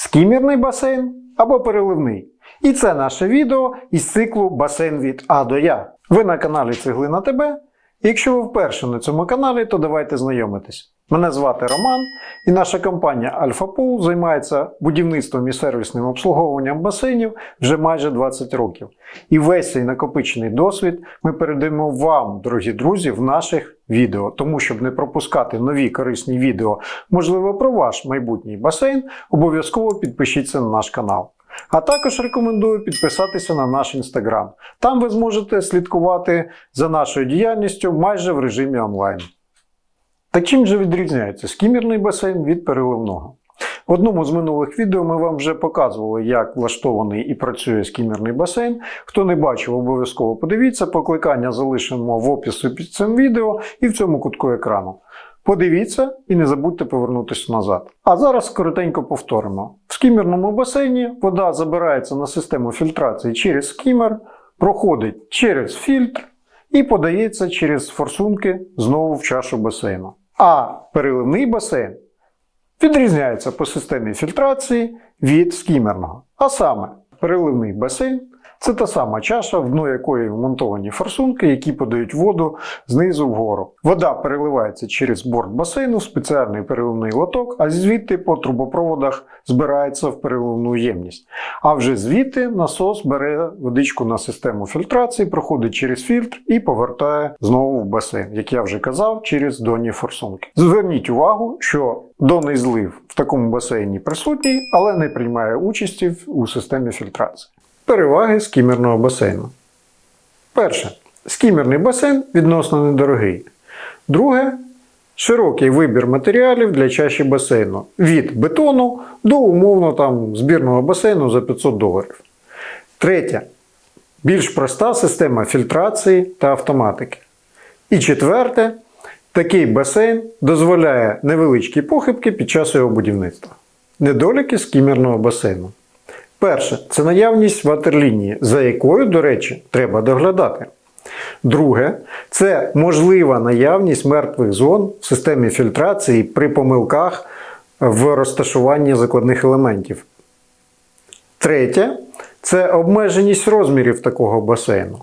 скімірний басейн або переливний. І це наше відео із циклу Басейн від А до Я. Ви на каналі Цеглина ТБ. Якщо ви вперше на цьому каналі, то давайте знайомитись. Мене звати Роман, і наша компанія Альфа Пул займається будівництвом і сервісним обслуговуванням басейнів вже майже 20 років. І весь цей накопичений досвід ми передаємо вам, дорогі друзі, в наших відео. Тому, щоб не пропускати нові корисні відео, можливо, про ваш майбутній басейн, обов'язково підпишіться на наш канал. А також рекомендую підписатися на наш інстаграм. Там ви зможете слідкувати за нашою діяльністю майже в режимі онлайн. Так чим же відрізняється скімірний басейн від переливного? В одному з минулих відео ми вам вже показували, як влаштований і працює скімерний басейн. Хто не бачив, обов'язково подивіться. Покликання залишимо в описі під цим відео і в цьому кутку екрану. Подивіться і не забудьте повернутися назад. А зараз коротенько повторимо. В скімерному басейні вода забирається на систему фільтрації через скімер, проходить через фільтр і подається через форсунки знову в чашу басейну. А переливний басейн відрізняється по системі фільтрації від скімерного. А саме, переливний басейн це та сама чаша, в дно якої вмонтовані форсунки, які подають воду знизу вгору. Вода переливається через борт басейну в спеціальний переливний лоток, а звідти по трубопроводах збирається в переливну ємність. А вже звідти насос бере водичку на систему фільтрації, проходить через фільтр і повертає знову в басейн, як я вже казав, через донні форсунки. Зверніть увагу, що донний злив в такому басейні присутній, але не приймає участі у системі фільтрації. Переваги скімерного басейну. Перше. Скімерний басейн відносно недорогий. Друге. Широкий вибір матеріалів для чаші басейну. Від бетону до умовно там, збірного басейну за 500 доларів. Третє. Більш проста система фільтрації та автоматики. І четверте. Такий басейн дозволяє невеличкі похибки під час його будівництва. Недоліки скімерного басейну. Перше, це наявність ватерлінії, за якою, до речі, треба доглядати. Друге, це можлива наявність мертвих зон в системі фільтрації при помилках в розташуванні закладних елементів. Третє це обмеженість розмірів такого басейну.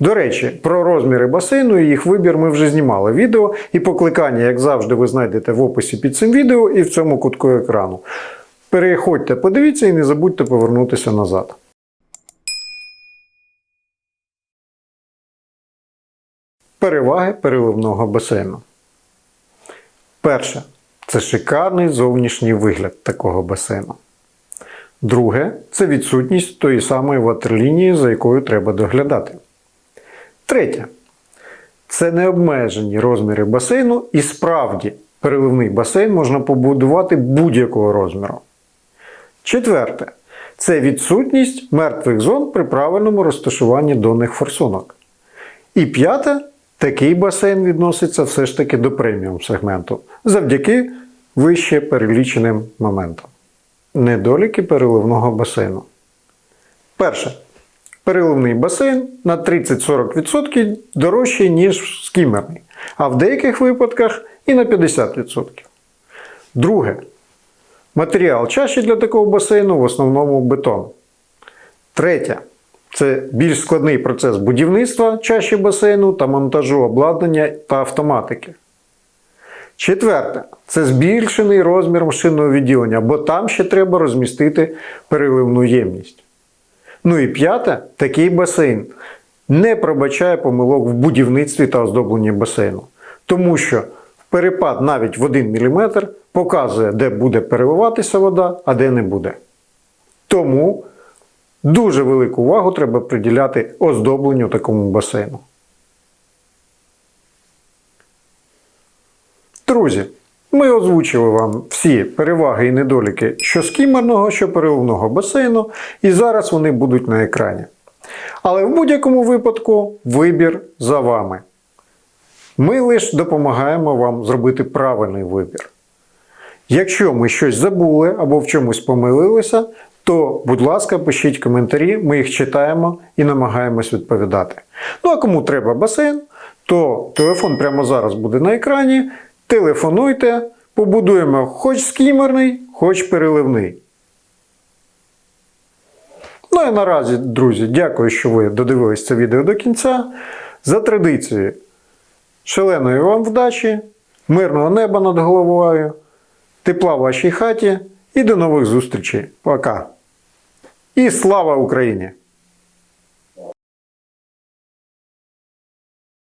До речі, про розміри басейну і їх вибір ми вже знімали відео, і покликання, як завжди, ви знайдете в описі під цим відео і в цьому кутку екрану. Переходьте, подивіться і не забудьте повернутися назад. Переваги переливного басейну. Перше. Це шикарний зовнішній вигляд такого басейну. Друге це відсутність тої самої ватерлінії, за якою треба доглядати. Третє. Це необмежені розміри басейну, і справді переливний басейн можна побудувати будь-якого розміру. Четверте. Це відсутність мертвих зон при правильному розташуванні донних форсунок. І п'яте, такий басейн відноситься все ж таки до преміум сегменту завдяки вище переліченим моментам. Недоліки переливного басейну. Перше. Переливний басейн на 30-40% дорожчий, ніж скімерний, а в деяких випадках і на 50%. Друге. Матеріал чаші для такого басейну в основному бетон. Третє. Це більш складний процес будівництва чаші басейну та монтажу обладнання та автоматики. Четверте. Це збільшений розмір машинного відділення, бо там ще треба розмістити переливну ємність. Ну і п'яте, такий басейн не пробачає помилок в будівництві та оздобленні басейну. Тому що перепад навіть в 1 мм показує, де буде переливатися вода, а де не буде. Тому дуже велику увагу треба приділяти оздобленню такому басейну. Друзі, ми озвучили вам всі переваги і недоліки що скімерного, що переливного басейну, і зараз вони будуть на екрані. Але в будь-якому випадку вибір за вами. Ми лише допомагаємо вам зробити правильний вибір. Якщо ми щось забули або в чомусь помилилися, то, будь ласка, пишіть коментарі, ми їх читаємо і намагаємось відповідати. Ну а кому треба басейн, то телефон прямо зараз буде на екрані. Телефонуйте, побудуємо хоч скімерний, хоч переливний. Ну і наразі, друзі, дякую, що ви додивились це відео до кінця. За традицією, шаленої вам вдачі, мирного неба над головою, тепла в вашій хаті і до нових зустрічей. Пока. І слава Україні!